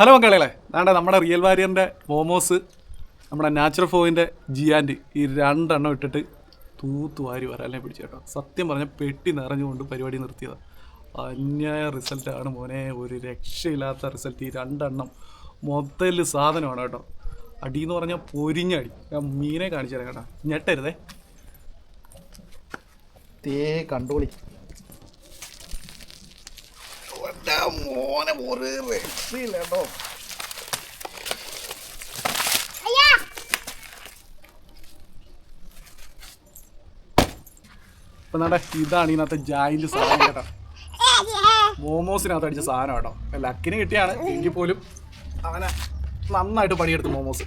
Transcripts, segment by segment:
Hello മക്കളെ. നാണ്ട നമ്മുടെ real വാരിയറിന്റെ momos നമ്മുടെ നാച്ചുറൽ ഫോവിന്റെ ജിയാൻഡ്. ഈ രണ്ടെണ്ണം ഇട്ടിട്ട് തൂത്ത് വാരി വരാനെ പിടിച്ചു കേട്ടോ. സത്യം പറഞ്ഞാൽ പെട്ടി നിറഞ്ഞുകൊണ്ട് പരിപാടി നിർത്തിയതാണ് അന്യായ റിസൾട്ടാണ് മോനെ. ഒരു രക്ഷയില്ലാത്ത റിസൾട്ട് ഈ രണ്ടെണ്ണം മൊത്തത്തിൽ സാധനമാണ് കേട്ടോ. അടി എന്ന് പറഞ്ഞാൽ പൊരിഞ്ഞടി ഞാൻ മീനെ കാണിച്ചു തരാം കേട്ടോ. ഞെട്ടരുതേ. തേ കണ്ടോളി. മോനെ ഒരു രക്ഷയില്ല കേട്ടോ ഇപ്പം ഇതാണ് ഇതിനകത്ത് ജായിന്റ് സാധനം കേട്ടോ. മോമോസിനകത്ത് അടിച്ച സാധനം കേട്ടോ. ലക്കിന് കിട്ടിയാണ്. എങ്കിൽ പോലും അവനെ നന്നായിട്ട് പണിയെടുത്തു മോമോസ്.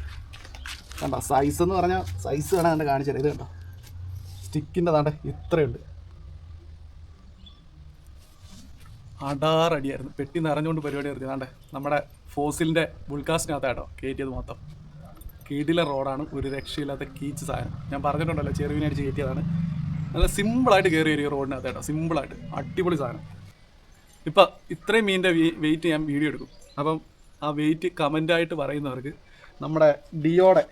കണ്ട സൈസ് എന്ന് പറഞ്ഞാൽ സൈസ് വേണം കണ്ട് കാണിച്ചത് ഇത് കണ്ടോ? സ്റ്റിക്കിന്റെ താണ്ട ഇത്രയുണ്ട്. അടാറടിയായിരുന്നു. പെട്ടി നിറഞ്ഞുകൊണ്ട് പരിപാടി നിർത്തി താണ്ടെ നമ്മുടെ ഫോസിലിന്റെ ബുൾക്കാസിനകത്താട്ടോ കയറ്റിയത് മൊത്തം. കീടിലെ റോഡാണ് ഒരു രക്ഷയില്ലാത്ത കീച്ച് സാധനം. ഞാൻ പറഞ്ഞിട്ടുണ്ടല്ലോ ചെറുവിനടിച്ച് കയറ്റിയതാണ്. നല്ല സിമ്പിളായിട്ട് കയറി വരും ഈ റോഡിനകത്ത് കേട്ടോ സിമ്പിളായിട്ട്. അടിപൊളി സാധനം. ഇപ്പം ഇത്രയും മീനിന്റെ വെയിറ്റ് ഞാൻ വീഡിയോ എടുക്കും. അപ്പം ആ വെയിറ്റ് കമന്റായിട്ട് പറയുന്നവർക്ക് നമ്മുടെ ഡിയോടെ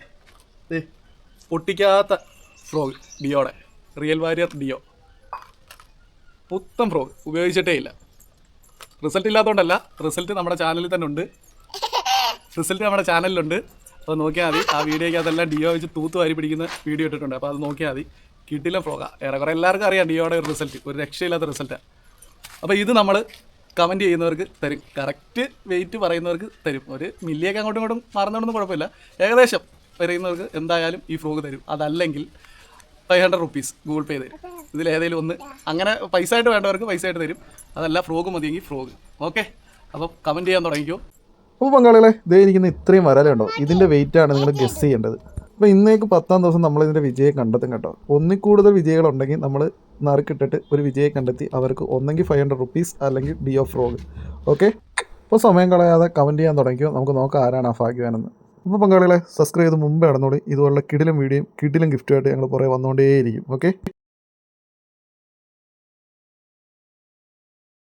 പൊട്ടിക്കാത്ത frog ഡിയോടെ. Real warrior deo. പുത്തം frog ഉപയോഗിച്ചിട്ടേ ഇല്ല. റിസൾട്ട് ഇല്ലാത്തതുകൊണ്ടല്ല റിസൾട്ട് നമ്മുടെ ചാനലിൽ തന്നെ ഉണ്ട്. റിസൾട്ട് നമ്മുടെ ചാനലിലുണ്ട് അപ്പോൾ നോക്കിയാൽ മതി. ആ വീഡിയോയ്ക്ക് അതെല്ലാം ഡിയോ വെച്ച് തൂത്ത് വാരി പിടിക്കുന്ന വീഡിയോ ഇട്ടിട്ടുണ്ട്. അപ്പോൾ അത് നോക്കിയാൽ മതി. കിട്ടില്ല ഫ്രോഗ ഏറെക്കുറെ എല്ലാവർക്കും അറിയാം ഡിയോയുടെ ഒരു റിസൾട്ട് ഒരു രക്ഷയില്ലാത്ത റിസൾട്ടാണ് അപ്പോൾ ഇത് നമ്മൾ കമന്റ് ചെയ്യുന്നവർക്ക് തരും. കറക്റ്റ് വെയിറ്റ് പറയുന്നവർക്ക് തരും. ഒരു മില്ലിയൊക്കെ അങ്ങോട്ടും ഇങ്ങോട്ടും മാറുന്നതൊന്നും കുഴപ്പമില്ല. ഏകദേശം പറയുന്നവർക്ക് എന്തായാലും ഈ ഫ്രോഗ് തരും. അതല്ലെങ്കിൽ five hundred rupees Google Pay തരും. ഇതിലേതെങ്കിലും ഒന്ന് അങ്ങനെ പൈസ ആയിട്ട് വേണ്ടവർക്ക് പൈസ ആയിട്ട് തരും. അതല്ല ഫ്രോഗ് മതിയെങ്കിൽ ഫ്രോഗ്. ഓക്കെ? അപ്പം കമന്റ് ചെയ്യാൻ തുടങ്ങിക്കോ. അപ്പോൾ പങ്കാളികളെ ഇതേ ഇരിക്കുന്ന ഇത്രയും വരലുണ്ടോ? ഇതിന്റെ വെയിറ്റ് ആണ് നിങ്ങൾ ഗസ് ചെയ്യേണ്ടത്. അപ്പോൾ ഇന്നേക്ക് പത്താം ദിവസം നമ്മൾ ഇതിന്റെ വിജയം കണ്ടെത്തും കേട്ടോ. ഒന്നിൽ കൂടുതൽ വിജയങ്ങളുണ്ടെങ്കിൽ നമ്മൾ നറുക്കിട്ടിട്ട് ഒരു വിജയം കണ്ടെത്തി അവർക്ക് ഒന്നെങ്കിൽ ഫൈവ് ഹൺഡ്രഡ് റുപ്പീസ് അല്ലെങ്കിൽ ഡി ഓഫ് ഫ്രോഗ് ഓക്കെ? അപ്പോൾ സമയം കളയാതെ കമന്റ് ചെയ്യാൻ തുടങ്ങിയോ നമുക്ക് നോക്കാം ആരാണ് ആ ഭാഗ്യവാനെന്ന്. അപ്പോൾ പങ്കാളികളെ സബ്സ്ക്രൈബ് ചെയ്ത് മുമ്പേ നടന്നോളി. ഇതുപോലുള്ള കിടിലും വീഡിയോയും കിടിലും ഗിഫ്റ്റുമായിട്ട് ഞങ്ങൾ കുറേ വന്നുകൊണ്ടേയിരിക്കും. ഓക്കെ?